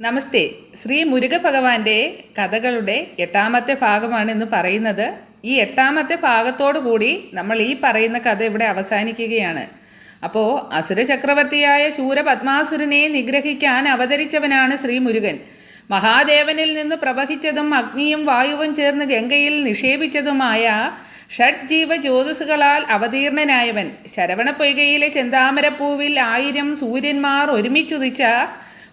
നമസ്തേ. ശ്രീ മുരുക ഭഗവാന്റെ കഥകളുടെ എട്ടാമത്തെ ഭാഗമാണ് ഇന്ന് പറയുന്നത്. ഈ എട്ടാമത്തെ ഭാഗത്തോടു കൂടി നമ്മൾ ഈ പറയുന്ന കഥ ഇവിടെ അവസാനിക്കുകയാണ്. അപ്പോൾ അസുര ചക്രവർത്തിയായ ശൂര പത്മാസുരനെ നിഗ്രഹിക്കാൻ അവതരിച്ചവനാണ് ശ്രീ മുരുകൻ. മഹാദേവനിൽ നിന്ന് പ്രവഹിച്ചതും അഗ്നിയും വായുവും ചേർന്ന് ഗംഗയിൽ നിക്ഷേപിച്ചതുമായ ഷഡ് ജീവ ജ്യോതിസുകളാൽ അവതീർണനായവൻ. ശരവണ പൊയ്കയിലെ ചെന്താമരപ്പൂവിൽ ആയിരം സൂര്യന്മാർ ഒരുമിച്ചുദിച്ച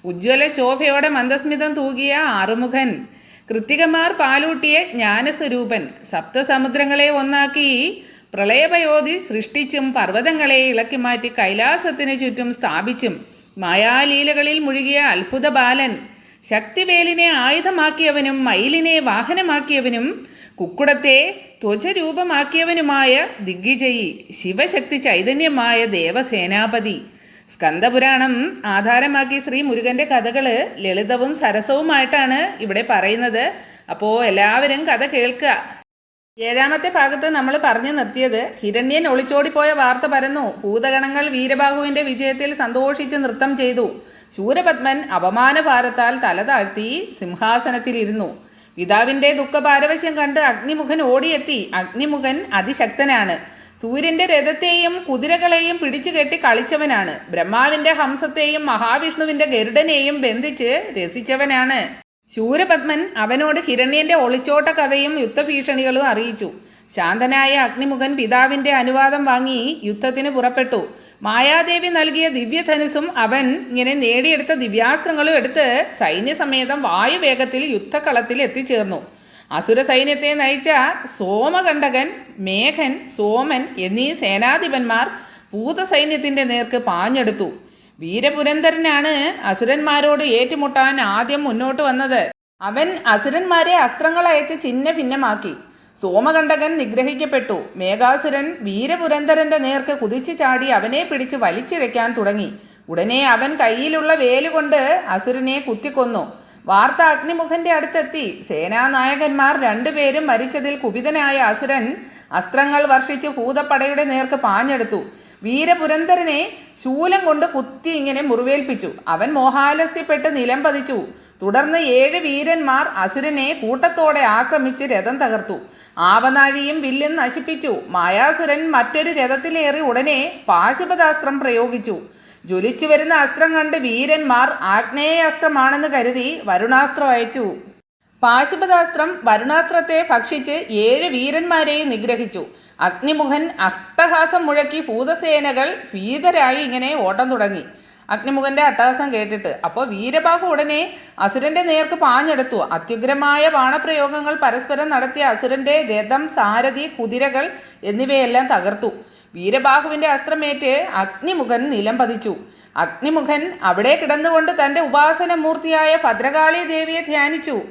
ഉജ്ജ്വല ശോഭയോടെ മന്ദസ്മിതം തൂകിയ ആറുമുഖൻ. കൃത്തികമാർ പാലൂട്ടിയ ജ്ഞാനസ്വരൂപൻ. സപ്തസമുദ്രങ്ങളെ ഒന്നാക്കി പ്രളയപയോധി സൃഷ്ടിച്ചും പർവതങ്ങളെ ഇളക്കി മാറ്റി കൈലാസത്തിന് ചുറ്റും സ്ഥാപിച്ചും മായാലീലകളിൽ മുഴുകിയ അത്ഭുത ബാലൻ. ശക്തിവേലിനെ ആയുധമാക്കിയവനും മയിലിനെ വാഹനമാക്കിയവനും കുക്കുടത്തെ ത്വചരൂപമാക്കിയവനുമായ ദിഗ്വിജയി ശിവശക്തി ചൈതന്യമായ ദേവസേനാപതി. സ്കന്ദപുരാണം ആധാരമാക്കി ശ്രീ മുരുകന്റെ കഥകൾ ലളിതവും സരസവുമായിട്ടാണ് ഇവിടെ പറയുന്നത്. അപ്പോൾ എല്ലാവരും കഥ കേൾക്കുക ഏഴാമത്തെ ഭാഗത്ത് നമ്മൾ പറഞ്ഞു നിർത്തിയത് ഹിരണ്യൻ ഒളിച്ചോടിപ്പോയ വാർത്ത പരന്നു. ഭൂതഗണങ്ങൾ വീരബാഹുവിന്റെ വിജയത്തിൽ സന്തോഷിച്ച് നൃത്തം ചെയ്തു. ശൂരപത്മൻ അപമാനഭാരത്താൽ തല താഴ്ത്തി സിംഹാസനത്തിലിരുന്നു. പിതാവിന്റെ ദുഃഖപാരവശ്യം കണ്ട് അഗ്നിമുഖൻ ഓടിയെത്തി. അഗ്നിമുഖൻ അതിശക്തനാണ്. സൂര്യന്റെ രഥത്തെയും കുതിരകളെയും പിടിച്ചു കെട്ടി കളിച്ചവനാണ്. ബ്രഹ്മാവിന്റെ ഹംസത്തെയും മഹാവിഷ്ണുവിന്റെ ഗരുഡനെയും ബന്ധിച്ച് രസിച്ചവനാണ്. ശൂരപത്മൻ അവനോട് ഹിരണ്യന്റെ ഒളിച്ചോട്ട കഥയും യുദ്ധഭീഷണികളും അറിയിച്ചു. ശാന്തനായ അഗ്നിമുഖൻ പിതാവിന്റെ അനുവാദം വാങ്ങി യുദ്ധത്തിന് പുറപ്പെട്ടു. മായാദേവി നൽകിയ ദിവ്യധനുസും അവൻ ഇങ്ങനെ നേടിയെടുത്ത ദിവ്യാസ്ത്രങ്ങളും എടുത്ത് സൈന്യസമേതം വായുവേഗത്തിൽ യുദ്ധക്കളത്തിൽ എത്തിച്ചേർന്നു. അസുര സൈന്യത്തെ നയിച്ച സോമകണ്ഠകൻ മേഘൻ സോമൻ എന്നീ സേനാധിപന്മാർ ഭൂതസൈന്യത്തിന്റെ നേർക്ക് പാഞ്ഞെടുത്തു. വീരപുരന്ദരനാണ് അസുരന്മാരോട് ഏറ്റുമുട്ടാൻ ആദ്യം മുന്നോട്ട് വന്നത്. അവൻ അസുരന്മാരെ അസ്ത്രങ്ങൾ അയച്ച് ചിഹ്ന ഭിന്നമാക്കി സോമകണ്ഠകൻ നിഗ്രഹിക്കപ്പെട്ടു. മേഘാസുരൻ വീരപുരന്ദരന്റെ നേർക്ക് കുതിച്ചു ചാടി അവനെ പിടിച്ച് വലിച്ചിഴയ്ക്കാൻ തുടങ്ങി. ഉടനെ അവൻ കയ്യിലുള്ള വേലുകൊണ്ട് അസുരനെ കുത്തിക്കൊന്നു. വാർത്ത അഗ്നിമുഖന്റെ അടുത്തെത്തി. സേനാനായകന്മാർ രണ്ടുപേരും മരിച്ചതിൽ കുപിതനായ അസുരൻ അസ്ത്രങ്ങൾ വർഷിച്ച് ഭൂതപ്പടയുടെ നേർക്ക് പാഞ്ഞെടുത്തു. വീരപുരന്തരനെ ശൂലം കൊണ്ട് കുത്തി ഇങ്ങനെ മുറിവേൽപ്പിച്ചു. അവൻ മോഹാലസ്യപ്പെട്ട് നിലം പതിച്ചു. തുടർന്ന് ഏഴ് വീരന്മാർ അസുരനെ കൂട്ടത്തോടെ ആക്രമിച്ച് രഥം തകർത്തു. ആവനാഴിയും വില്ലും നശിപ്പിച്ചു. മായാസുരൻ മറ്റൊരു രഥത്തിലേറി ഉടനെ പാശുപതാസ്ത്രം പ്രയോഗിച്ചു. ജ്വലിച്ചു വരുന്ന അസ്ത്രം കണ്ട് വീരന്മാർ ആഗ്നേയാസ്ത്രമാണെന്ന് കരുതി വരുണാസ്ത്രം അയച്ചു. പാശുപതാസ്ത്രം വരുണാസ്ത്രത്തെ ഭക്ഷിച്ച് ഏഴ് വീരന്മാരെയും നിഗ്രഹിച്ചു. അഗ്നിമുഖൻ അട്ടഹാസം മുഴക്കി ഭൂതസേനകൾ ഭീതരായി ഇങ്ങനെ ഓട്ടം തുടങ്ങി. അഗ്നിമുഖന്റെ അട്ടഹാസം കേട്ടിട്ട് അപ്പോൾ വീരബാഹു ഉടനെ അസുരന്റെ നേർക്ക് പാഞ്ഞെടുത്തു. അത്യുഗ്രമായ ബാണപ്രയോഗങ്ങൾ പരസ്പരം നടത്തിയ അസുരന്റെ രഥം സാരഥി കുതിരകൾ എന്നിവയെല്ലാം തകർത്തു. വീരബാഹുവിന്റെ അസ്ത്രമേറ്റ് അഗ്നിമുഖൻ നിലം പതിച്ചു. അഗ്നിമുഖൻ അവിടെ കിടന്നുകൊണ്ട് തന്റെ ഉപാസന മൂർത്തിയായ ഭദ്രകാളി ദേവിയെ ധ്യാനിച്ചു.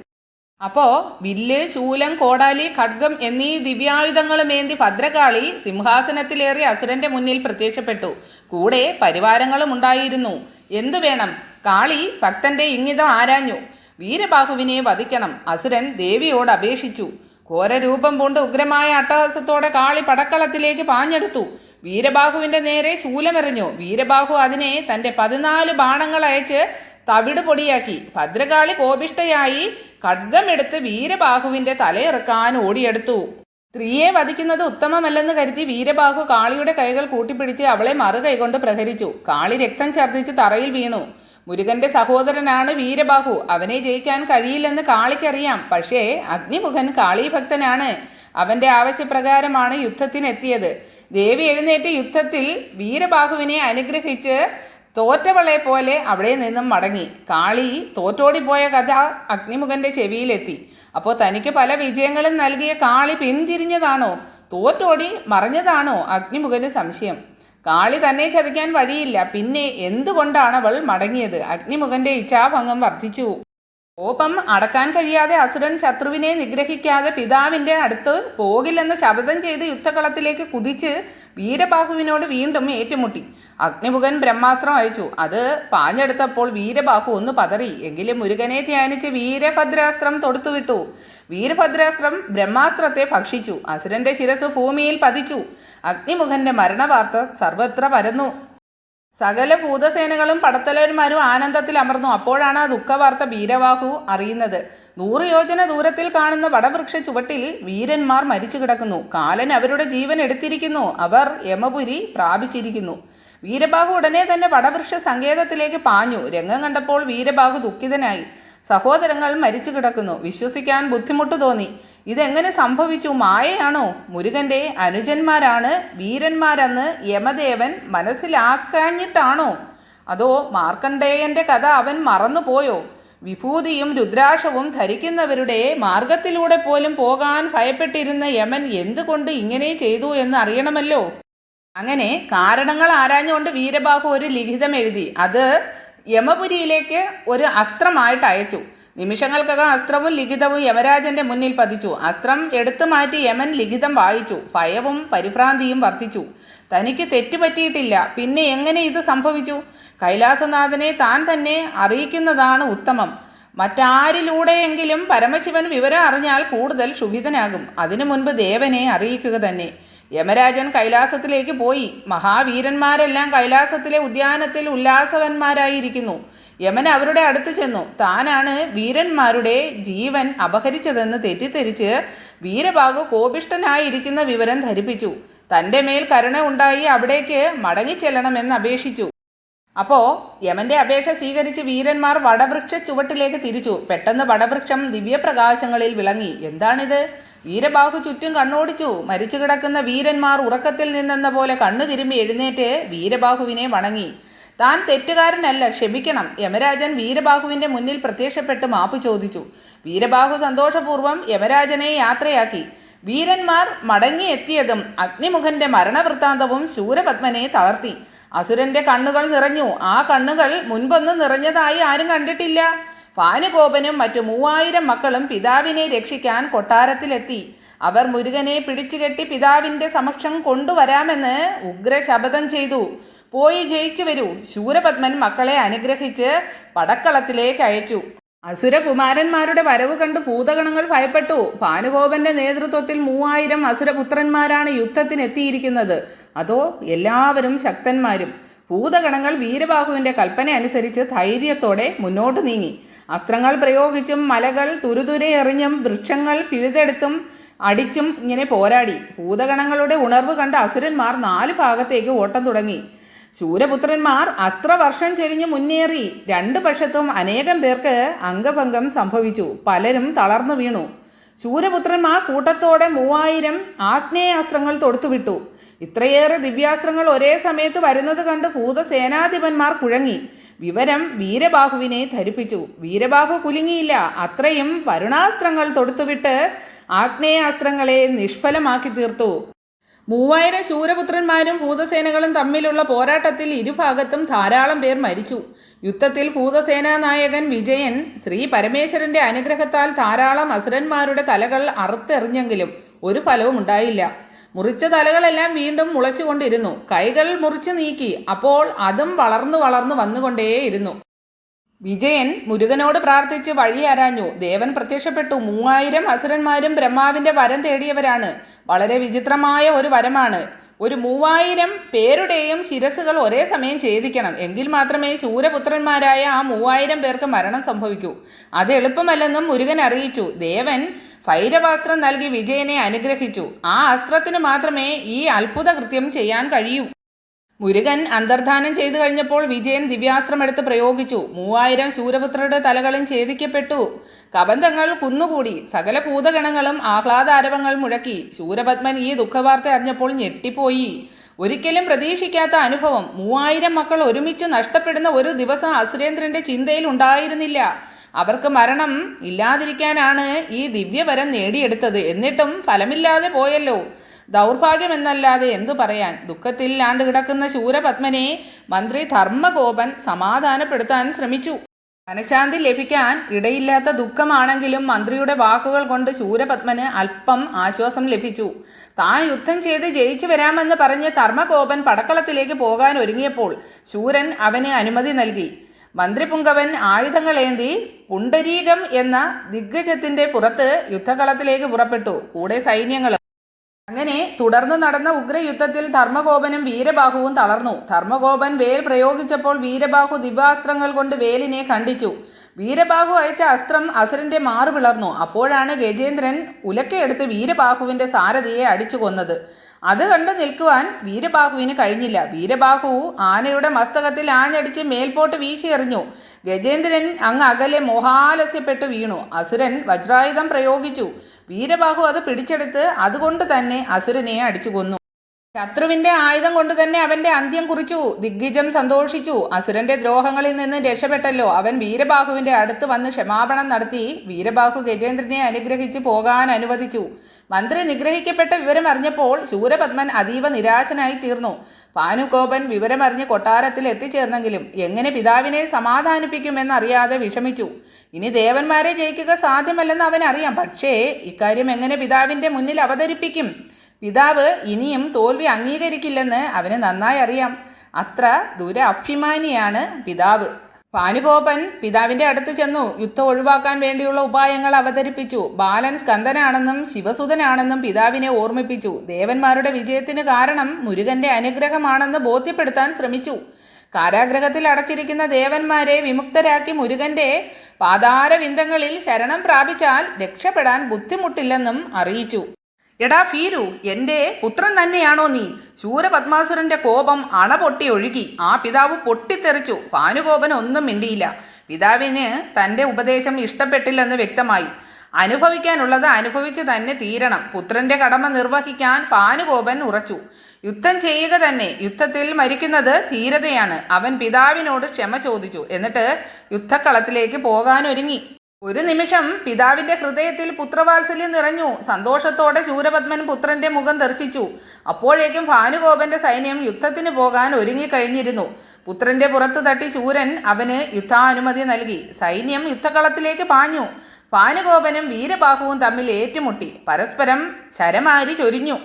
അപ്പോ വില്ല് ശൂലം കോടാലി ഖഡ്ഗം എന്നീ ദിവ്യായുധങ്ങളുമേന്തി ഭദ്രകാളി സിംഹാസനത്തിലേറി അസുരന്റെ മുന്നിൽ പ്രത്യക്ഷപ്പെട്ടു. കൂടെ പരിവാരങ്ങളും ഉണ്ടായിരുന്നു. എന്തു വേണം? കാളി ഭക്തന്റെ ഇംഗിതം ആരാഞ്ഞു. വീരബാഹുവിനെ വധിക്കണം. അസുരൻ ദേവിയോട് അപേക്ഷിച്ചു. ഘോരരൂപം പൂണ്ട് ഉഗ്രമായ അട്ടഹാസത്തോടെ കാളി പടക്കളത്തിലേക്ക് പാഞ്ഞെടുത്തു. വീരബാഹുവിന്റെ നേരെ ശൂലമെറിഞ്ഞു. വീരബാഹു അതിനെ തന്റെ പതിനാല് ബാണങ്ങൾ അയച്ച് തവിട് പൊടിയാക്കി. ഭദ്രകാളി കോപിഷ്ടയായി ഖഡ്ഗമെടുത്ത് വീരബാഹുവിന്റെ തലയിറക്കാൻ ഓടിയെടുത്തു. സ്ത്രീയെ വധിക്കുന്നത് ഉത്തമമല്ലെന്ന് കരുതി വീരബാഹു കാളിയുടെ കൈകൾ കൂട്ടിപ്പിടിച്ച് അവളെ മറുകൈകൊണ്ട് പ്രഹരിച്ചു. കാളി രക്തം ഛർദ്ദിച്ച് തറയിൽ വീണു. മുരുകന്റെ സഹോദരനാണ് വീരബാഹു. അവനെ ജയിക്കാൻ കഴിയില്ലെന്ന് കാളിക്കറിയാം. പക്ഷേ അഗ്നിമുഖൻ കാളീഭക്തനാണ്. അവന്റെ ആവശ്യപ്രകാരമാണ് യുദ്ധത്തിനെത്തിയത്. ദേവി എഴുന്നേറ്റ് യുദ്ധത്തിൽ വീരബാഹുവിനെ അനുഗ്രഹിച്ച് തോറ്റവളെ പോലെ അവിടെ നിന്നും മടങ്ങി. കാളി തോറ്റോടിപ്പോയ കഥ അഗ്നിമുഖന്റെ ചെവിയിലെത്തി. അപ്പോൾ തനിക്ക് പല വിജയങ്ങളും നൽകിയ കാളി പിന്തിരിഞ്ഞതാണോ? തോറ്റോടി മറഞ്ഞതാണോ? അഗ്നിമുഖന് സംശയം. കാളി തന്നെ ചതിക്കാൻ വഴിയില്ല. പിന്നെ എന്തുകൊണ്ടാണ് അവൾ മടങ്ങിയത്? അഗ്നിമുഖന്റെ ഇച്ഛാഭംഗം വർദ്ധിച്ചു. കോപം അടക്കാൻ കഴിയാതെ അസുരൻ ശത്രുവിനെ നിഗ്രഹിക്കാതെ പിതാവിന്റെ അടുത്ത് പോകില്ലെന്ന് ശപഥം ചെയ്ത് യുദ്ധകളത്തിലേക്ക് കുതിച്ച് വീരബാഹുവിനോട് വീണ്ടും ഏറ്റുമുട്ടി. അഗ്നിമുഖൻ ബ്രഹ്മാസ്ത്രം അയച്ചു. അത് പാഞ്ഞെടുത്തപ്പോൾ വീരബാഹു ഒന്ന് പതറി. എങ്കിലും മുരുകനെ ധ്യാനിച്ച് വീരഭദ്രാസ്ത്രം തൊടുത്തുവിട്ടു. വീരഭദ്രാസ്ത്രം ബ്രഹ്മാസ്ത്രത്തെ ഭക്ഷിച്ചു. അസുരന്റെ ശിരസ് ഭൂമിയിൽ പതിച്ചു. അഗ്നിമുഖന്റെ മരണവാർത്ത സർവത്ര പരന്നു. സകല ഭൂതസേനകളും പടത്തലവന്മാരും ആനന്ദത്തിൽ അമർന്നു. അപ്പോഴാണ് ആ ദുഃഖവാർത്ത വീരവാഹു അറിയുന്നത്. നൂറ് യോജന ദൂരത്തിൽ കാണുന്ന വടവൃക്ഷ ചുവട്ടിൽ വീരന്മാർ മരിച്ചു കിടക്കുന്നു. കാലൻ അവരുടെ ജീവൻ എടുത്തിരിക്കുന്നു. അവർ യമപുരി പ്രാപിച്ചിരിക്കുന്നു. വീരബാഹു ഉടനെ തന്നെ വടവൃക്ഷ സങ്കേതത്തിലേക്ക് പാഞ്ഞു. രംഗം കണ്ടപ്പോൾ വീരബാഹു ദുഃഖിതനായി. സഹോദരങ്ങൾ മരിച്ചു കിടക്കുന്നു. വിശ്വസിക്കാൻ ബുദ്ധിമുട്ട് തോന്നി. ഇതെങ്ങനെ സംഭവിച്ചു? മായയാണോ? മുരുകന്റെ അനുജന്മാരാണ് വീരന്മാരെന്ന് യമദേവൻ മനസ്സിലാക്കാഞ്ഞിട്ടാണോ? അതോ മാർക്കണ്ഡേയന്റെ കഥ അവൻ മറന്നുപോയോ? വിഭൂതിയും രുദ്രാക്ഷവും ധരിക്കുന്നവരുടെ മാർഗത്തിലൂടെ പോലും പോകാൻ ഭയപ്പെട്ടിരുന്ന യമൻ എന്തുകൊണ്ട് ഇങ്ങനെ ചെയ്തു എന്ന് അറിയണമല്ലോ? അങ്ങനെ കാരണങ്ങൾ ആരാഞ്ഞുകൊണ്ട് വീരബാഹു ഒരു ലിഖിതം എഴുതി? അത് യമപുരിയിലേക്ക് ഒരു അസ്ത്രമായിട്ട് അയച്ചു. നിമിഷങ്ങൾക്കകം അസ്ത്രവും ലിഖിതവും യമരാജന്റെ മുന്നിൽ പതിച്ചു. അസ്ത്രം എടുത്തു മാറ്റി യമൻ ലിഖിതം വായിച്ചു. ഭയവും പരിഭ്രാന്തിയും വർദ്ധിച്ചു. തനിക്ക് തെറ്റുപറ്റിയിട്ടില്ല. പിന്നെ എങ്ങനെ ഇത് സംഭവിച്ചു? കൈലാസനാഥനെ താൻ തന്നെ അറിയിക്കുന്നതാണ് ഉത്തമം. മറ്റാരിലൂടെയെങ്കിലും പരമശിവൻ വിവരം അറിഞ്ഞാൽ കൂടുതൽ ക്ഷുഭിതനാകും. അതിനു മുൻപ് ദേവനെ അറിയിക്കുക തന്നെ. യമരാജൻ കൈലാസത്തിലേക്ക് പോയി. മഹാവീരന്മാരെല്ലാം കൈലാസത്തിലെ ഉദ്യാനത്തിൽ ഉല്ലാസവന്മാരായിരിക്കുന്നു. യമൻ അവരുടെ അടുത്ത് ചെന്നു. താനാണ് വീരന്മാരുടെ ജീവൻ അപഹരിച്ചതെന്ന് തെറ്റിദ്ധരിച്ച് വീരബാഹു കോപിഷ്ടനായിരിക്കുന്ന വിവരം ധരിപ്പിച്ചു. തന്റെ മേൽ കരുണ ഉണ്ടായി അവിടേക്ക് മടങ്ങിച്ചെല്ലണമെന്ന് അപേക്ഷിച്ചു. അപ്പോൾ യമന്റെ അപേക്ഷ സ്വീകരിച്ച് വീരന്മാർ വടവൃക്ഷ ചുവട്ടിലേക്ക് തിരിച്ചു. പെട്ടെന്ന് വടവൃക്ഷം ദിവ്യപ്രകാശങ്ങളിൽ വിളങ്ങി. എന്താണിത്? വീരബാഹു ചുറ്റും കണ്ണോടിച്ചു. മരിച്ചു കിടക്കുന്ന വീരന്മാർ ഉറക്കത്തിൽ നിന്നെന്ന പോലെ കണ്ണു തിരുമ്പി എഴുന്നേറ്റ് വീരബാഹുവിനെ വണങ്ങി. താൻ തെറ്റുകാരനല്ല ക്ഷമിക്കണം. യമരാജൻ വീരബാഹുവിന്റെ മുന്നിൽ പ്രത്യക്ഷപ്പെട്ട് മാപ്പ് ചോദിച്ചു. വീരബാഹു സന്തോഷപൂർവം യമരാജനെ യാത്രയാക്കി. വീരന്മാർ മടങ്ങിയെത്തിയതും അഗ്നിമുഖന്റെ മരണവൃത്താന്തവും ശൂരപത്മനെ തളർത്തി. അസുരന്റെ കണ്ണുകൾ നിറഞ്ഞു. ആ കണ്ണുകൾ മുൻപൊന്നും നിറഞ്ഞതായി ആരും കണ്ടിട്ടില്ല. ഫാനുകോപനും മറ്റു മൂവായിരം മക്കളും പിതാവിനെ രക്ഷിക്കാൻ കൊട്ടാരത്തിലെത്തി. അവർ മുരുകനെ പിടിച്ചുകെട്ടി പിതാവിന്റെ സമക്ഷം കൊണ്ടുവരാമെന്ന് ഉഗ്രശപഥം ചെയ്തു. പോയി ജയിച്ചു വരൂ. ശൂരപത്മൻ മക്കളെ അനുഗ്രഹിച്ച് പടക്കളത്തിലേക്ക് അയച്ചു. അസുരകുമാരന്മാരുടെ വരവ് കണ്ട് ഭൂതഗണങ്ങൾ ഭയപ്പെട്ടു. ഭാനുഗോപന്റെ നേതൃത്വത്തിൽ മൂവായിരം അസുരപുത്രന്മാരാണ് യുദ്ധത്തിനെത്തിയിരിക്കുന്നത്. അതോ എല്ലാവരും ശക്തന്മാരും? ഭൂതഗണങ്ങൾ വീരബാഹുവിന്റെ കൽപ്പന അനുസരിച്ച് ധൈര്യത്തോടെ മുന്നോട്ട് നീങ്ങി. അസ്ത്രങ്ങൾ പ്രയോഗിച്ചും മലകൾ തുരുതുരെ എറിഞ്ഞും വൃക്ഷങ്ങൾ പിഴുതെടുത്തും അടിച്ചും ഇങ്ങനെ പോരാടി. ഭൂതഗണങ്ങളുടെ ഉണർവ് കണ്ട അസുരന്മാർ നാല് ഭാഗത്തേക്ക് ഓട്ടം തുടങ്ങി. ശൂരപുത്രന്മാർ അസ്ത്രവർഷം ചൊരിഞ്ഞ് മുന്നേറി. രണ്ട് പക്ഷത്തും അനേകം പേർക്ക് അംഗഭംഗം സംഭവിച്ചു. പലരും തളർന്നു വീണു. ശൂരപുത്രന്മാർ കൂട്ടത്തോടെ മൂവായിരം ആഗ്നേയാസ്ത്രങ്ങൾ തൊടുത്തുവിട്ടു. ഇത്രയേറെ ദിവ്യാസ്ത്രങ്ങൾ ഒരേ സമയത്ത് വരുന്നത് കണ്ട് ഭൂതസേനാധിപന്മാർ കുഴങ്ങി. വിവരം വീരബാഹുവിനെ ധരിപ്പിച്ചു. വീരബാഹു കുലുങ്ങിയില്ല. അത്രയും വരുണാസ്ത്രങ്ങൾ തൊടുത്തുവിട്ട് ആഗ്നേയാസ്ത്രങ്ങളെ നിഷ്ഫലമാക്കി തീർത്തു. മൂവായിരം ശൂരപുത്രന്മാരും ഭൂതസേനകളും തമ്മിലുള്ള പോരാട്ടത്തിൽ ഇരുഭാഗത്തും ധാരാളം പേർ മരിച്ചു. യുദ്ധത്തിൽ ഭൂതസേനാ നായകൻ വിജയൻ ശ്രീ പരമേശ്വരന്റെ അനുഗ്രഹത്താൽ ധാരാളം അസുരന്മാരുടെ തലകൾ അറുത്തെറിഞ്ഞെങ്കിലും ഒരു ഫലവും ഉണ്ടായില്ല. മുറിച്ച തലകളെല്ലാം വീണ്ടും മുളച്ചുകൊണ്ടിരുന്നു. കൈകൾ മുറിച്ചു നീക്കി. അപ്പോൾ അതും വളർന്നു വളർന്നു വന്നുകൊണ്ടേയിരുന്നു. വിജയൻ മുരുകനോട് പ്രാർത്ഥിച്ച് വഴി ആരാഞ്ഞു. ദേവൻ പ്രത്യക്ഷപ്പെട്ടു. മൂവായിരം അസുരന്മാരും ബ്രഹ്മാവിന്റെ വരം തേടിയവരാണ്. വളരെ വിചിത്രമായ ഒരു വരമാണ്. ഒരു മൂവായിരം പേരുടെയും ശിരസുകൾ ഒരേ സമയം ഛേദിക്കണം. എങ്കിൽ മാത്രമേ ശൂരപുത്രന്മാരായ ആ മൂവായിരം പേർക്ക് മരണം സംഭവിക്കൂ. അത് എളുപ്പമല്ലെന്നും മുരുകൻ അറിയിച്ചു. ദേവൻ ഭൈരവാസ്ത്രം നൽകി വിജയനെ അനുഗ്രഹിച്ചു. ആ അസ്ത്രത്തിന് മാത്രമേ ഈ അത്ഭുത കൃത്യം ചെയ്യാൻ കഴിയൂ. മുരുകൻ അന്തർധാനം ചെയ്തു കഴിഞ്ഞപ്പോൾ വിജയൻ ദിവ്യാസ്ത്രമെടുത്ത് പ്രയോഗിച്ചു. മൂവായിരം ശൂരപുത്രരുടെ തലകളും ഛേദിക്കപ്പെട്ടു. കബന്ധങ്ങൾ കുന്നുകൂടി. സകല ഭൂതഗണങ്ങളും ആഹ്ലാദാരവങ്ങൾ മുഴക്കി. ശൂരപത്മൻ ഈ ദുഃഖവാർത്ത അറിഞ്ഞപ്പോൾ ഞെട്ടിപ്പോയി. ഒരിക്കലും പ്രതീക്ഷിക്കാത്ത അനുഭവം. മൂവായിരം മക്കൾ ഒരുമിച്ച് നഷ്ടപ്പെടുന്ന ഒരു ദിവസം അസുരേന്ദ്രന്റെ ചിന്തയിൽ ഉണ്ടായിരുന്നില്ല. അവർക്ക് മരണം ഇല്ലാതിരിക്കാനാണ് ഈ ദിവ്യവരം നേടിയെടുത്തത്. എന്നിട്ടും ഫലമില്ലാതെ പോയല്ലോ. ദൗർഭാഗ്യമെന്നല്ലാതെ എന്തു പറയാൻ? ദുഃഖത്തിൽ ആണ്ട് കിടക്കുന്ന ശൂരപത്മനെ മന്ത്രി ധർമ്മകോപൻ സമാധാനപ്പെടുത്താൻ ശ്രമിച്ചു. മനഃശാന്തി ലഭിക്കാൻ ഇടയില്ലാത്ത ദുഃഖമാണെങ്കിലും മന്ത്രിയുടെ വാക്കുകൾ കൊണ്ട് ശൂരപത്മന് അല്പം ആശ്വാസം ലഭിച്ചു. താൻ യുദ്ധം ചെയ്ത് ജയിച്ചു വരാമെന്ന് പറഞ്ഞ് ധർമ്മകോപൻ പടക്കളത്തിലേക്ക് പോകാൻ ഒരുങ്ങിയപ്പോൾ ശൂരൻ അവന് അനുമതി നൽകി. മന്ത്രിപുങ്കവൻ ആയുധങ്ങളേന്തി പുണ്ടരീകം എന്ന ദിഗ്ഗജത്തിന്റെ പുറത്ത് യുദ്ധകളത്തിലേക്ക് പുറപ്പെട്ടു. കൂടെ സൈന്യങ്ങളും. അങ്ങനെ തുടർന്ന് നടന്ന ഉഗ്രയുദ്ധത്തിൽ ധർമ്മകോപനും വീരബാഹുവും തളർന്നു. ധർമ്മകോപൻ വേൽ പ്രയോഗിച്ചപ്പോൾ വീരബാഹു ദിവ്യാസ്ത്രങ്ങൾ കൊണ്ട് വേലിനെ ഖണ്ഡിച്ചു. വീരബാഹു അയച്ച അസ്ത്രം അസുരന്റെ മാറു പിളർന്നു. അപ്പോഴാണ് ഗജേന്ദ്രൻ ഉലക്കയെടുത്ത് വീരബാഹുവിന്റെ സാരഥിയെ അടിച്ചു കൊന്നത്. അത് കണ്ട് നിൽക്കുവാൻ വീരബാഹുവിന് കഴിഞ്ഞില്ല. വീരബാഹു ആനയുടെ മസ്തകത്തിൽ ആഞ്ഞടിച്ച് മേൽപോട്ട് വീശിയെറിഞ്ഞു ഗജേന്ദ്രൻ അങ്ങ് അകലെ മോഹാലസ്യപ്പെട്ട് വീണു. അസുരൻ വജ്രായുധം പ്രയോഗിച്ചു. വീരബാഹു അത് പിടിച്ചെടുത്ത് അതുകൊണ്ട് തന്നെ അസുരനെ അടിച്ചു കൊന്നു ശത്രുവിന്റെ ആയുധം കൊണ്ട് തന്നെ അവന്റെ അന്ത്യം കുറിച്ചു ദിഗ്വിജം സന്തോഷിച്ചു. അസുരന്റെ ദ്രോഹങ്ങളിൽ നിന്ന് രക്ഷപ്പെട്ടല്ലോ. അവൻ വീരബാഹുവിന്റെ അടുത്ത് വന്ന് ക്ഷമാപണം നടത്തി വീരബാഹു ഗജേന്ദ്രനെ അനുഗ്രഹിച്ച് പോകാൻ അനുവദിച്ചു. മന്ത്രി നിഗ്രഹിക്കപ്പെട്ട വിവരം അറിഞ്ഞപ്പോൾ ശൂരപത്മൻ അതീവ നിരാശനായി തീർന്നു. പാനുകോപൻ വിവരമറിഞ്ഞ് കൊട്ടാരത്തിൽ എത്തിച്ചേർന്നെങ്കിലും എങ്ങനെ പിതാവിനെ സമാധാനിപ്പിക്കുമെന്നറിയാതെ വിഷമിച്ചു. ഇനി ദേവന്മാരെ ജയിക്കുക സാധ്യമല്ലെന്ന് അവനറിയാം. പക്ഷേ ഇക്കാര്യം എങ്ങനെ പിതാവിന്റെ മുന്നിൽ അവതരിപ്പിക്കും? പിതാവ് ഇനിയും തോൽവി അംഗീകരിക്കില്ലെന്ന് അവന് നന്നായി അറിയാം. അത്ര ദുരഭിമാനിയാണ് പിതാവ്. ഭാനുഗോപൻ പിതാവിന്റെ അടുത്ത് ചെന്നു യുദ്ധം ഒഴിവാക്കാൻ വേണ്ടിയുള്ള ഉപായങ്ങൾ അവതരിപ്പിച്ചു. ബാലൻ സ്കന്ദനാണെന്നും ശിവസുതനാണെന്നും പിതാവിനെ ഓർമ്മിപ്പിച്ചു. ദേവന്മാരുടെ വിജയത്തിന് കാരണം മുരുകന്റെ അനുഗ്രഹമാണെന്ന് ബോധ്യപ്പെടുത്താൻ ശ്രമിച്ചു. കാരാഗ്രഹത്തിൽ അടച്ചിരിക്കുന്ന ദേവന്മാരെ വിമുക്തരാക്കി മുരുകന്റെ പാതാരവിന്ദങ്ങളിൽ ശരണം പ്രാപിച്ചാൽ രക്ഷപ്പെടാൻ ബുദ്ധിമുട്ടില്ലെന്നും അറിയിച്ചു. എടാ ഫീരു എന്റെ പുത്രൻ തന്നെയാണോ നീ? ശൂരപത്മാസുരന്റെ കോപം അണ പൊട്ടി ഒഴുകി. ആ പിതാവ് പൊട്ടിത്തെറിച്ചു. ഭാനുകോപൻ ഒന്നും മിണ്ടിയില്ല. പിതാവിന് തന്റെ ഉപദേശം ഇഷ്ടപ്പെട്ടില്ലെന്ന് വ്യക്തമായി. അനുഭവിക്കാനുള്ളത് അനുഭവിച്ച് തന്നെ തീരണം. പുത്രന്റെ കടമ നിർവഹിക്കാൻ ഭാനുകോപൻ ഉറച്ചു. യുദ്ധം ചെയ്യുക തന്നെ. യുദ്ധത്തിൽ മരിക്കുന്നത് ധീരതയാണ്. അവൻ പിതാവിനോട് ക്ഷമ ചോദിച്ചു. എന്നിട്ട് യുദ്ധക്കളത്തിലേക്ക് പോകാനൊരുങ്ങി. ഒരു നിമിഷം പിതാവിന്റെ ഹൃദയത്തിൽ പുത്രവാത്സല്യം നിറഞ്ഞു. സന്തോഷത്തോടെ ശൂരപത്മൻ പുത്രന്റെ മുഖം ദർശിച്ചു. അപ്പോഴേക്കും ഭാനുകോപന്റെ സൈന്യം യുദ്ധത്തിന് പോകാൻ ഒരുങ്ങിക്കഴിഞ്ഞിരുന്നു. പുത്രന്റെ പുറത്തു തട്ടി ശൂരൻ അവന് യുദ്ധാനുമതി നൽകി. സൈന്യം യുദ്ധകളത്തിലേക്ക് പാഞ്ഞു. ഭാനുകോപനും വീരബാഹുവും തമ്മിൽ ഏറ്റുമുട്ടി. പരസ്പരം ശരമാരി ചൊരിഞ്ഞു.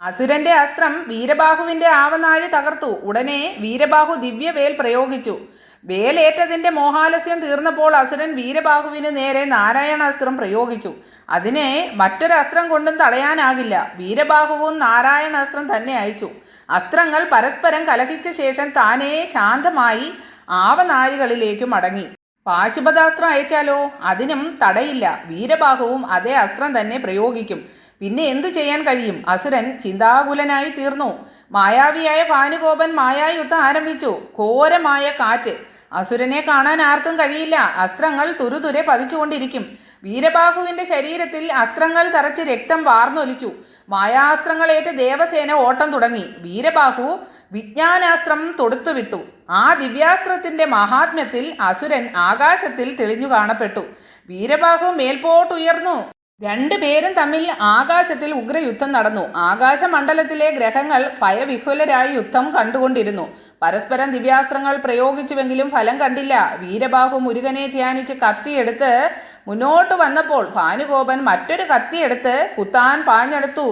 അസുരന്റെ അസ്ത്രം വീരബാഹുവിന്റെ ആവനാഴി തകർത്തു. ഉടനെ വീരബാഹു ദിവ്യവേൽ പ്രയോഗിച്ചു. വേലേറ്റതിന്റെ മോഹാലസ്യം തീർന്നപ്പോൾ അസുരൻ വീരബാഹുവിന് നേരെ നാരായണാസ്ത്രം പ്രയോഗിച്ചു. അതിനെ മറ്റൊരു അസ്ത്രം കൊണ്ടും തടയാനാകില്ല. വീരബാഹുവും നാരായണാസ്ത്രം തന്നെ അയച്ചു. അസ്ത്രങ്ങൾ പരസ്പരം കലഹിച്ച ശേഷം താനേ ശാന്തമായി ആവനാഴികളിലേക്ക് മടങ്ങി. പാശുപതാസ്ത്രം അയച്ചാലോ? അതിനും തടയില്ല. വീരബാഹുവും അതേ അസ്ത്രം തന്നെ പ്രയോഗിക്കും. പിന്നെ എന്തു ചെയ്യാൻ കഴിയും? അസുരൻ ചിന്താകുലനായി തീർന്നു. മായാവിയായ ഭാനുകോപൻ മായായുദ്ധം ആരംഭിച്ചു. ഘോരമായ കാറ്റ്. അസുരനെ കാണാൻ ആർക്കും കഴിയില്ല. അസ്ത്രങ്ങൾ തുരുതുരെ പതിച്ചുകൊണ്ടിരിക്കും. വീരബാഹുവിന്റെ ശരീരത്തിൽ അസ്ത്രങ്ങൾ തറച്ച് രക്തം വാർന്നൊലിച്ചു. മായാസ്ത്രങ്ങളേറ്റ് ദേവസേന ഓട്ടം തുടങ്ങി. വീരബാഹു വിജ്ഞാനാസ്ത്രം തൊടുത്തുവിട്ടു. ആ ദിവ്യാസ്ത്രത്തിന്റെ മഹാത്മ്യത്തിൽ അസുരൻ ആകാശത്തിൽ തെളിഞ്ഞു കാണപ്പെട്ടു. വീരബാഹു മേൽപോട്ടുയർന്നു. രണ്ടുപേരും തമ്മിൽ ആകാശത്തിൽ ഉഗ്രയുദ്ധം നടന്നു. ആകാശമണ്ഡലത്തിലെ ഗ്രഹങ്ങൾ ഭയവിഹുലരായി യുദ്ധം കണ്ടുകൊണ്ടിരുന്നു. പരസ്പരം ദിവ്യാസ്ത്രങ്ങൾ പ്രയോഗിച്ചുവെങ്കിലും ഫലം കണ്ടില്ല. വീരബാഹു മുരുകനെ ധ്യാനിച്ച് കത്തിയെടുത്ത് മുന്നോട്ട് വന്നപ്പോൾ ഭാനുഗോപൻ മറ്റൊരു കത്തിയെടുത്ത് കുത്താൻ പാഞ്ഞെടുത്തു.